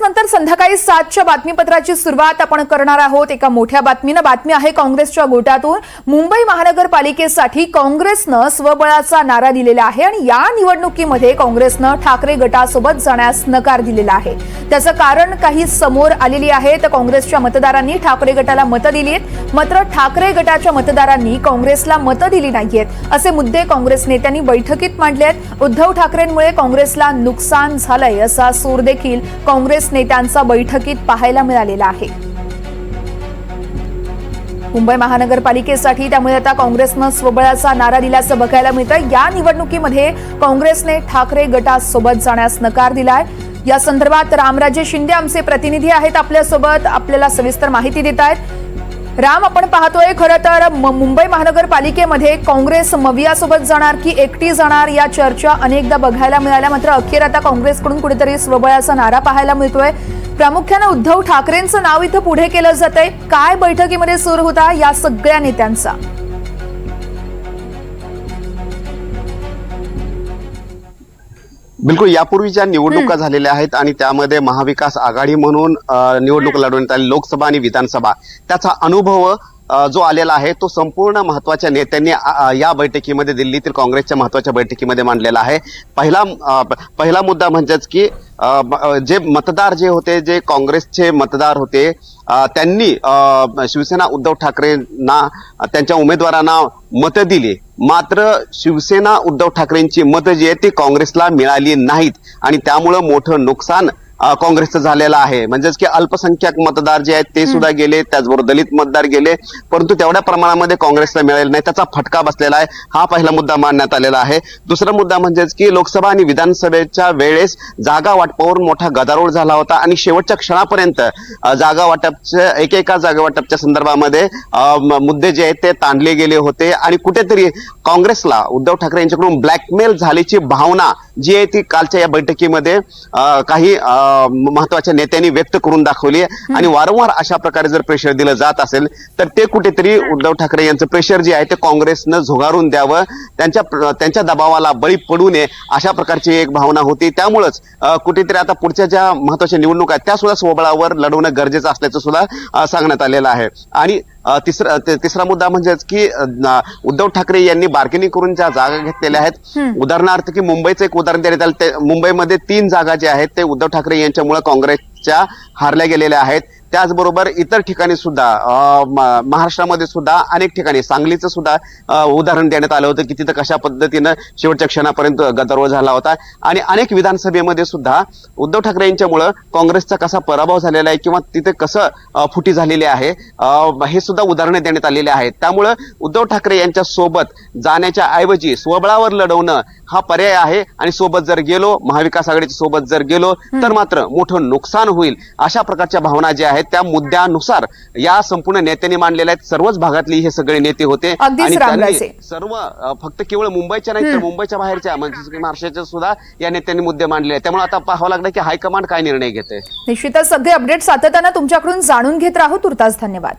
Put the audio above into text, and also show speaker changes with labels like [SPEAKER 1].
[SPEAKER 1] नंतर संध्याकाळी सातच्या बातमीपत्राची सुरुवात आपण करणार आहोत. एका मोठ्या बातमीनं बातमी आहे काँग्रेसच्या गोटातून. मुंबई महानगरपालिकेसाठी काँग्रेसनं स्वबळाचा नारा दिलेला आहे आणि या निवडणुकीमध्ये काँग्रेसनं ठाकरे गटासोबत जाण्यास नकार दिलेला आहे. त्याचं कारण काही समोर आलेली आहे. तर काँग्रेसच्या मतदारांनी ठाकरे गटाला मतं दिली आहेत. मात्र ठाकरे गटाच्या मतदारांनी काँग्रेसला मतं दिली नाहीयेत. असे मुद्दे काँग्रेस नेत्यांनी बैठकीत मांडले आहेत उद्धव ठाकरेंमुळे काँग्रेसला नुकसान झालंय असा सूर देखील काँग्रेस नेत्यांचा बैठकीत पाहायला मिळालेला आहे. मुंबई महानगरपालिकेसाठी त्यामुळे आता काँग्रेसनं स्वबळाचा नारा दिल्याचं बघायला मिळतं या निवडणुकीमध्ये काँग्रेसने ठाकरे गटासोबत जाण्यास नकार दिलाय. या संदर्भात रामराजे शिंदे आमचे प्रतिनिधी आहेत आपल्यासोबत. आपल्याला सविस्तर माहिती देत आहेत राम आपण पाहतोय खरं तर म- मुंबई महानगरपालिकेमध्ये काँग्रेस मवियासोबत जाणार की एकटी जाणार या चर्चा अनेकदा बघायला मिळाल्या. मात्र अखेर आता काँग्रेसकडून कुठेतरी स्वबळाचा नारा पाहायला मिळतोय. प्रामुख्यानं उद्धव ठाकरेंचं नाव इथं पुढे केलं जातंय. काय बैठकीमध्ये सुरू होता या सगळ्या नेत्यांचा?
[SPEAKER 2] बिलकुल यापूर्वी ज्या निवडणुका झालेल्या आहेत आणि त्यामध्ये महाविकास आघाडी म्हणून निवडणूक लढवण्यात आली लोकसभा आणि विधानसभा. त्याचा अनुभव जो आलेला आहे तो संपूर्ण महत्त्वाच्या नेत्यांनी या बैठकीमध्ये दिल्लीतील काँग्रेसच्या महत्त्वाच्या बैठकीमध्ये मांडलेला आहे. पहिला पहिला मुद्दा म्हणजेच की जे मतदार जे होते जे काँग्रेसचे मतदार होते त्यांनी शिवसेना उद्धव ठाकरेंना त्यांच्या उमेदवारांना मतं दिली. मात्र शिवसेना उद्धव ठाकरेंची मतं जी आहेत ती काँग्रेसला मिळाली नाहीत. आणि त्यामुळं मोठं नुकसान काँग्रेसचं झालेलं आहे. म्हणजेच की अल्पसंख्याक मतदार जे आहेत ते सुद्धा गेले त्याचबरोबर दलित मतदार गेले परंतु तेवढ्या प्रमाणामध्ये काँग्रेसला मिळालेलं नाही. त्याचा फटका बसलेला आहे. हा पहिला मुद्दा मांडण्यात आलेला आहे. दुसरा मुद्दा म्हणजेच की लोकसभा आणि विधानसभेच्या वेळेस जागा वाटपावरून मोठा गदारोळ झाला होता आणि शेवटच्या क्षणापर्यंत जागा वाटपच्या एकेका जागा वाटपच्या संदर्भामध्ये मुद्दे जे आहेत ते ताणले गेले होते आणि कुठेतरी काँग्रेसला उद्धव ठाकरे यांच्याकडून ब्लॅकमेल झाल्याची भावना जी आहे ती कालच्या या बैठकीमध्ये काही अ, महत्त्वाच्या नेत्यांनी व्यक्त करून दाखवली आहे. आणि वारंवार अशा प्रकारे जर प्रेशर दिलं जात असेल तर ते कुठेतरी उद्धव ठाकरे यांचं प्रेशर जे आहे ते काँग्रेसनं झुगारून द्यावं. त्यांच्या त्यांच्या दबावाला बळी पडू नये अशा प्रकारची एक भावना होती. त्यामुळंच कुठेतरी आता पुढच्या ज्या महत्त्वाच्या निवडणुका आहेत त्या सुद्धा स्वबळावर लढवणं गरजेचं असल्याचं सुद्धा सांगण्यात आलेलं आहे. आणि तिसरा तिसरा मुद्दा म्हणजेच की उद्धव ठाकरे यांनी बार्गेनिंग करून ज्या जागा घेतलेल्या आहेत उदाहरणार्थ की मुंबईचं एक उदाहरण देण्यात आलं ते मुंबईमध्ये तीन जागा ज्या आहेत ते उद्धव ठाकरे यांच्यामुळे काँग्रेसच्या हारल्या गेलेल्या आहेत. त्याचबरोबर इतर ठिकाणी सुद्धा महाराष्ट्रामध्ये सुद्धा अनेक ठिकाणी सांगलीचं सुद्धा उदाहरण देण्यात आलं होतं की तिथं कशा पद्धतीनं शेवटच्या क्षणापर्यंत गदारोळ झाला होता. आणि अनेक विधानसभेमध्ये सुद्धा उद्धव ठाकरे यांच्यामुळं काँग्रेसचा कसा पराभव झालेला आहे किंवा तिथे कसं फुटी झालेली आहे हे सुद्धा उदाहरणे देण्यात आलेले आहेत. त्यामुळं उद्धव ठाकरे यांच्या सोबत जाण्याच्या ऐवजी स्वबळावर लढवणं हा पर्याय आहे. आणि सोबत जर गेलो महाविकास आघाडीच्या सोबत जर गेलो तर मात्र मोठं नुकसान होईल अशा प्रकारच्या भावना ज्या आहेत त्या मुद्द्यानुसार या संपूर्ण नेत्यांनी मांडलेल्या आहेत. सर्वच भागातली हे सगळे नेते होते. आणि. सर्व फक्त केवळ मुंबईच्या नाही तर मुंबईच्या बाहेरच्या म्हणजे महाराष्ट्राच्या सुद्धा या नेत्यांनी मुद्दे मांडले आहेत. त्यामुळे आता पाहावं लागलं की हायकमांड काय निर्णय घेते.
[SPEAKER 1] निश्चितच सगळे अपडेट सातत्यानं तुमच्याकडून जाणून घेत राहू. तुर्तास धन्यवाद.